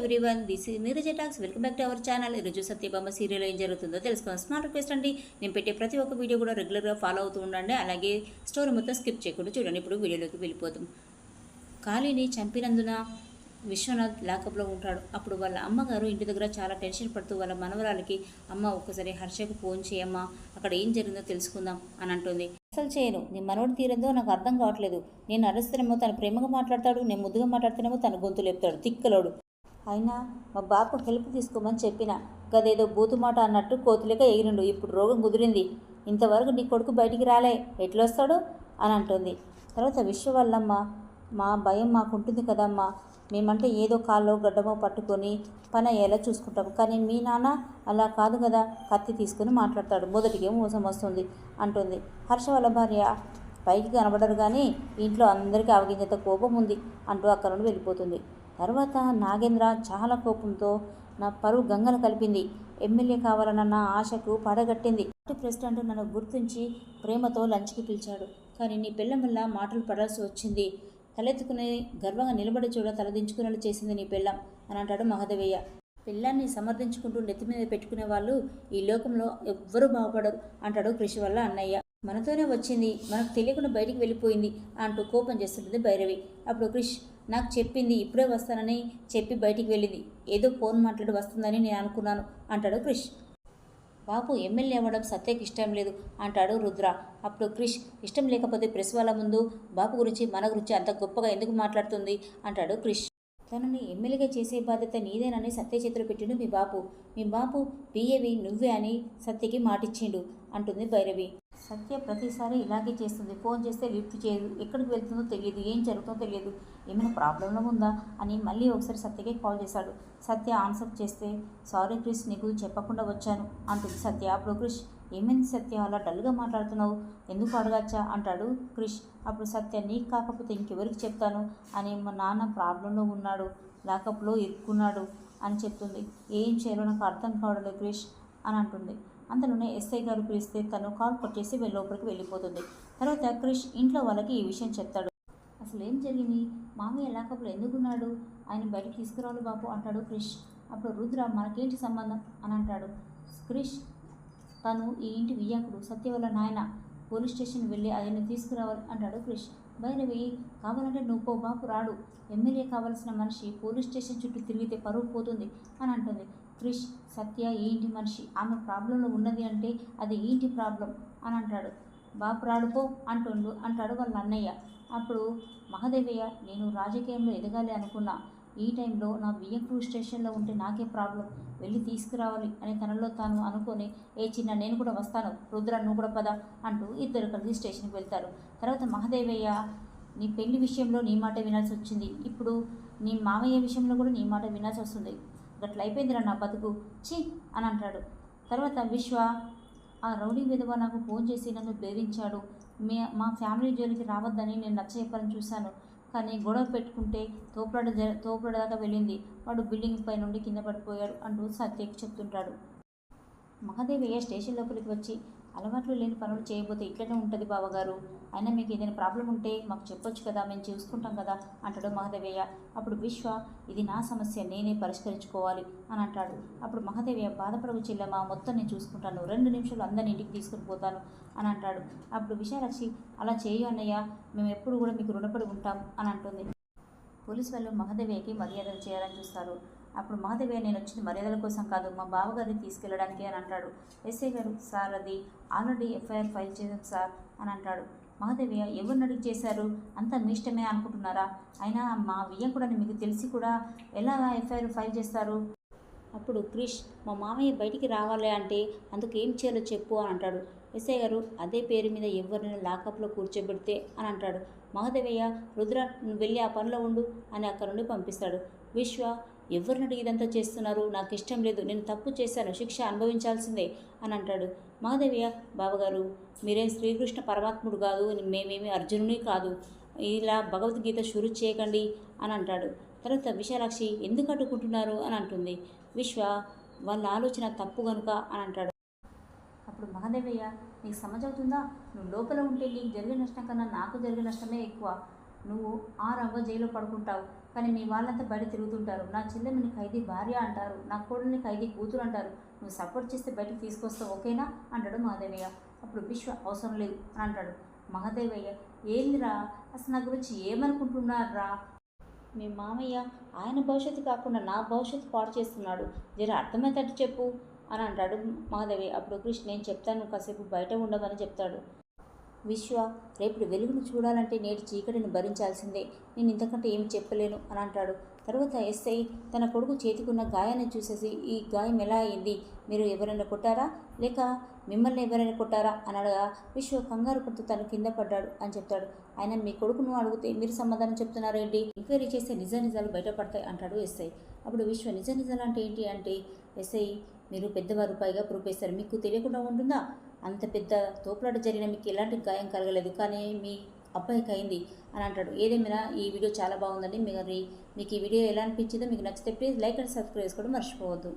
Everyone this మీరు Neeraja welcome back to our channel ఈరోజు Satyabhama serial ఏం జరుగుతుందో తెలుసుకోండి స్మార్ట్ రిక్వెస్ట్ అండి. నేను పెట్టే ప్రతి ఒక్క వీడియో కూడా రెగ్యులర్గా ఫాలో అవుతూ ఉండండి. అలాగే స్టోరీ మొత్తం స్కిప్ చేయకుండా చూడండి. ఇప్పుడు వీడియోలోకి వెళ్ళిపోతాం కాళీని చంపినందున విశ్వనాథ్ లాకప్లో ఉంటాడు. అప్పుడు వాళ్ళ అమ్మగారు ఇంటి దగ్గర చాలా టెన్షన్ పడుతూ వాళ్ళ మనవరాలకి అమ్మ ఒక్కసారి హర్షకు ఫోన్ చేయమ్మా. అక్కడ ఏం జరిగిందో తెలుసుకుందాం అని అంటుంది. అసలు చేయను. నీ మనవడు తీరేదో నాకు అర్థం కావట్లేదు. నేను అరుస్తేనేమో తను ప్రేమగా మాట్లాడతాడు. నేను ముద్దుగా మాట్లాడితేనేమో తన గొంతు లేపుతాడు. తిక్కలోడు. అయినా మా బాబు హెల్ప్ తీసుకోమని చెప్పిన. గదేదో బూతు మాట అన్నట్టు కోతులేక ఎగిరిండు. ఇప్పుడు రోగం కుదిరింది. ఇంతవరకు నీ కొడుకు బయటికి రాలే. ఎట్లొస్తాడు? అని అంటుంది. తర్వాత విశ్వ వల్లమ్మ మా భయం మాకుంటుంది కదమ్మా. మేమంటే ఏదో కాల్లో గడ్డమో పట్టుకొని పని అయ్యేలా చూసుకుంటాం. కానీ మీ నాన్న అలా కాదు కదా. కత్తి తీసుకుని మాట్లాడతాడు. మొదటికే మోసం వస్తుంది అంటుంది. హర్ష వాళ్ళ భార్య పైకి కనబడరు కానీ ఇంట్లో అందరికీ అవగించేంత కోపం ఉంది అంటూ అక్కడ నుండి వెళ్ళిపోతుంది. తర్వాత నాగేంద్ర చాలా కోపంతో నా పరువు గంగలు కలిపింది. ఎమ్మెల్యే కావాలన్న నా ఆశకు పడగట్టింది. పార్టీ ప్రెసిడెంట్ నన్ను గుర్తించి ప్రేమతో లంచ్కి పిలిచాడు. కానీ నీ పిల్లం వల్ల మాటలు పడాల్సి వచ్చింది. తలెత్తుకుని గర్వంగా నిలబడి చూడ తలదించుకునేలా చేసింది నీ పిల్లం అని అంటాడు మహదేవయ్య. పిల్లాన్ని సమర్థించుకుంటూ నెత్తి మీద పెట్టుకునే వాళ్ళు ఈ లోకంలో ఎవ్వరూ బాగుపడరు అంటాడు కృషి వల్ల అన్నయ్య. మనతోనే వచ్చింది. మనకు తెలియకుండా బయటికి వెళ్ళిపోయింది అంటూ కోపం చేస్తుంటుంది భైరవి. అప్పుడు క్రిష్ నాకు చెప్పింది ఇప్పుడే వస్తానని చెప్పి బయటికి వెళ్ళింది. ఏదో ఫోన్ మాట్లాడి వస్తుందని నేను అనుకున్నాను అంటాడు క్రిష్. బాపు ఎమ్మెల్యే అవ్వడం సత్యకి ఇష్టం లేదు అంటాడు రుద్ర. అప్పుడు క్రిష్ ఇష్టం లేకపోతే ప్రెస్ వాళ్ళ ముందు బాపు గురించి మన గురించి అంత గొప్పగా ఎందుకు మాట్లాడుతుంది అంటాడు క్రిష్. తనని ఎమ్మెల్యేగా చేసే బాధ్యత నీదేనని సత్య చేతిలో పెట్టిండు మీ బాపు మీ బాపు పిఏవి నువ్వే అని సత్యకి మాటిచ్చిండు అంటుంది భైరవి. సత్య ప్రతిసారి ఇలాగే చేస్తుంది. ఫోన్ చేస్తే లిఫ్ట్ చేయదు. ఎక్కడికి వెళ్తుందో తెలియదు. ఏం జరుగుతుందో తెలియదు. ఏమైనా ప్రాబ్లంలో ఉందా అని మళ్ళీ ఒకసారి సత్యకే కాల్ చేశాడు. సత్య ఆన్సర్ చేస్తే సారీ క్రిష్ నీకు చెప్పకుండా వచ్చాను అంటుంది సత్య. అప్పుడు క్రిష్ ఏమైంది సత్య? అలా డల్గా మాట్లాడుతున్నావు. ఎందుకు అడగచ్చా? అంటాడు క్రిష్ అప్పుడు సత్య నీకు కాకపోతే ఇంకెవరికి చెప్తాను? అని మా నాన్న ప్రాబ్లంలో ఉన్నాడు. లాకప్లో ఇరుక్కున్నాడు అని చెప్తుంది. ఏం చేయాలో నాకు అర్థం కావడలేదు క్రిష్ అని అంటుంది. అంతలోనే ఎస్ఐ గారు పిలిస్తే తను కాల్ కొట్టేసి లోపలికి వెళ్ళిపోతుంది. తర్వాత క్రిష్ ఇంట్లో వాళ్ళకి ఈ విషయం చెప్తాడు. అసలు ఏం జరిగింది? మామయ్య లాకప్లో ఎందుకున్నాడు? ఆయన బయటకు తీసుకురావాలి బాబు అంటాడు క్రిష్. అప్పుడు రుద్ర మనకేంటి సంబంధం? అని అంటాడు. క్రిష్ తను ఈ ఇంటి వియ్యకుడు సత్య వల్ల నాయన పోలీస్ స్టేషన్ వెళ్ళి ఆయన్ని తీసుకురావాలి అంటాడు క్రిష్. భైరవి కావాలంటే నువ్వు పో బాపు రాడు. ఎమ్మెల్యే కావాల్సిన మనిషి పోలీస్ స్టేషన్ చుట్టూ తిరిగితే పరువు పోతుంది అని అంటుంది. క్రిష్ సత్య ఏంటి మనిషి? ఆమె ప్రాబ్లంలో ఉన్నది అంటే అది ఏంటి ప్రాబ్లం? అని అంటాడు. బాపు రాడుకో అంటుండు. అంటాడు వాళ్ళ అన్నయ్య. అప్పుడు మహదేవయ్య నేను రాజకీయంలో ఎదగాలి అనుకున్నా. ఈ టైంలో నా బియ్యంక్రూ స్టేషన్లో ఉంటే నాకే ప్రాబ్లం. వెళ్ళి తీసుకురావాలి అని తనలో తాను అనుకొని ఏ చిన్న నేను కూడా వస్తాను. రుద్ర నువ్వు కూడా పద అంటూ ఇద్దరు కలిసి స్టేషన్కి వెళ్తారు. తర్వాత మహదేవయ్య నీ పెళ్ళి విషయంలో నీ మాట వినాల్సి వచ్చింది. ఇప్పుడు నీ మామయ్య విషయంలో కూడా నీ మాట వినాల్సి వస్తుంది. గట్ల అయిపోయిందిరా నా బతుకు. ఛీ! అని అంటాడు. తర్వాత విశ్వ ఆ రౌడీ విధవ నాకు ఫోన్ చేసి నన్ను బెదిరించాడు. మే మా ఫ్యామిలీ జోలికి రావద్దని నేను నచ్చ చెప్పాలని చూశాను. కానీ గొడవ పెట్టుకుంటే తోపులాడ జ తోపులాడ దాకా వెళ్ళింది. వాడు బిల్డింగ్ పై నుండి కింద పడిపోయాడు అంటూ సత్యకి చెప్తుంటాడు. మహాదేవయ్య స్టేషన్ లోపలికి వచ్చి అలవాట్లు లేని పనులు చేయబోతే ఇట్లనే ఉంటుంది బావగారు. అయినా మీకు ఏదైనా ప్రాబ్లం ఉంటే మాకు చెప్పొచ్చు కదా మేము చూసుకుంటాం కదా అంటాడు మహదేవయ్య. అప్పుడు విశ్వ ఇది నా సమస్య నేనే పరిష్కరించుకోవాలి అని అంటాడు. అప్పుడు మహదేవయ్య బాధపడవు చెల్లెమ్మ మొత్తం నేను చూసుకుంటాను. రెండు నిమిషాలు అందరిని ఇంటికి తీసుకుని పోతాను అని అంటాడు. అప్పుడు విశాలక్షి అలా చేయు అన్నయ్య మేము ఎప్పుడు కూడా మీకు రుణపడి ఉంటాం అని అంటుంది. పోలీసు వాళ్ళు మహదేవయ్యకి మర్యాదలు చేయాలని చూస్తారు. అప్పుడు మహాదేవయ్య నేను వచ్చింది మర్యాదల కోసం కాదు మా బావగారిని తీసుకెళ్ళడానికి అని అంటాడు. ఎస్ఐ గారు సార్ అది ఆల్రెడీ ఎఫ్ఐఆర్ ఫైల్ చేశాం సార్ అని అంటాడు. మహాదేవయ్య ఎవరిని అడిగి చేశారు? అంతా మీ ఇష్టమే అనుకుంటున్నారా? అయినా మా వియ్యకుడని మీకు తెలిసి కూడా ఎలా ఎఫ్ఐఆర్ ఫైల్ చేస్తారు? అప్పుడు క్రిష్ మా మామయ్య బయటికి రావాలి అంటే అందుకు ఏం చేయాలో చెప్పు అని అంటాడు. ఎస్ఐ గారు అదే పేరు మీద ఎవరినైనా లాకప్లో కూర్చోబెడితే అని అంటాడు. మహాదేవయ్య రుద్ర నువ్వు వెళ్ళి ఆ పనిలో ఉండు అని అక్కడ నుండి పంపిస్తాడు. విశ్వ ఎవరిని ఇదంతా చేస్తున్నారు? నాకు ఇష్టం లేదు. నేను తప్పు చేశాను. శిక్ష అనుభవించాల్సిందే అని అంటాడు. మాధవ్య బావగారు మీరేం శ్రీకృష్ణ పరమాత్ముడు కాదు మేమేమి అర్జునుని కాదు. ఇలా భగవద్గీత షురు చేయకండి అని అంటాడు. తర్వాత విశాలాక్షి ఎందుకు అడ్డుకుంటున్నారు అని అంటుంది. విశ్వ వాళ్ళ ఆలోచన తప్పు గనుక అని అంటాడు. అప్పుడు మహాదేవయ్య నీకు సమజవుతుందా? నువ్వు లోపల ఉంటే నీకు జరిగే నష్టం కన్నా నాకు జరిగే నష్టమే ఎక్కువ. నువ్వు ఆ రవ్వ జైల్లో పడుకుంటావు. కానీ మీ వాళ్ళంతా బయట తిరుగుతుంటారు. నా చెల్లెమ్మని ఖైదీ భార్య అంటారు. నా కోడల్ని ఖైదీ కూతురు అంటారు. నువ్వు సపోర్ట్ చేస్తే బయటకు తీసుకొస్తావు ఓకేనా? అంటాడు మహాదేవయ్య. అప్పుడు విశ్వ అవసరం లేదు అని అంటాడు. మహాదేవయ్య ఏందిరా? అసలు నా గురించి ఏమనుకుంటున్నారా? మీ మామయ్య ఆయన భవిష్యత్తు కాకుండా నా భవిష్యత్తు పాడు చేస్తున్నాడు. జర అర్థమయ్యేటట్టు చెప్పు అని అంటాడు మహాదేవి అప్పుడు కృష్ణ నేను చెప్తాను కాసేపు బయట ఉండమని చెప్తాడు. విశ్వ రేపు వెలుగును చూడాలంటే నేటి చీకటిని భరించాల్సిందే. నేను ఇంతకంటే ఏమి చెప్పలేను అని అంటాడు. తర్వాత ఎస్ఐ తన కొడుకు చేతికున్న గాయాన్ని చూసేసి ఈ గాయం ఎలా అయింది? మీరు ఎవరైనా కొట్టారా? లేక మిమ్మల్ని ఎవరైనా కొట్టారా? అని అడగా విశ్వ కంగారు పడుతూ తను కింద పడ్డాడు అని చెప్తాడు. ఆయన మీ కొడుకును అడిగితే మీరు సమాధానం చెప్తున్నారేంటి ఎంక్వైరీ చేస్తే నిజ నిజాలు బయటపడతాయి అంటాడు ఎస్ఐ. అప్పుడు విశ్వ నిజ నిజాలు అంటే ఏంటి? అంటే ఎస్ఐ మీరు పెద్దవారు పైగా ప్రూఫ్ చేస్తారు మీకు తెలియకుండా ఉంటుందా? అంత పెద్ద తోపులాట జరిగిన మీకు ఎలాంటి గాయం కలగలేదు కానీ మీ అబ్బాయికి అయింది అని అంటాడు. ఏదేమైనా ఈ వీడియో చాలా బాగుందండి. మీరు మీకు ఈ వీడియో ఎలా అనిపించిందో మీకు నచ్చితే ప్లీజ్ లైక్ అండ్ సబ్స్క్రైబ్ చేసుకోవడం మర్చిపోవద్దు.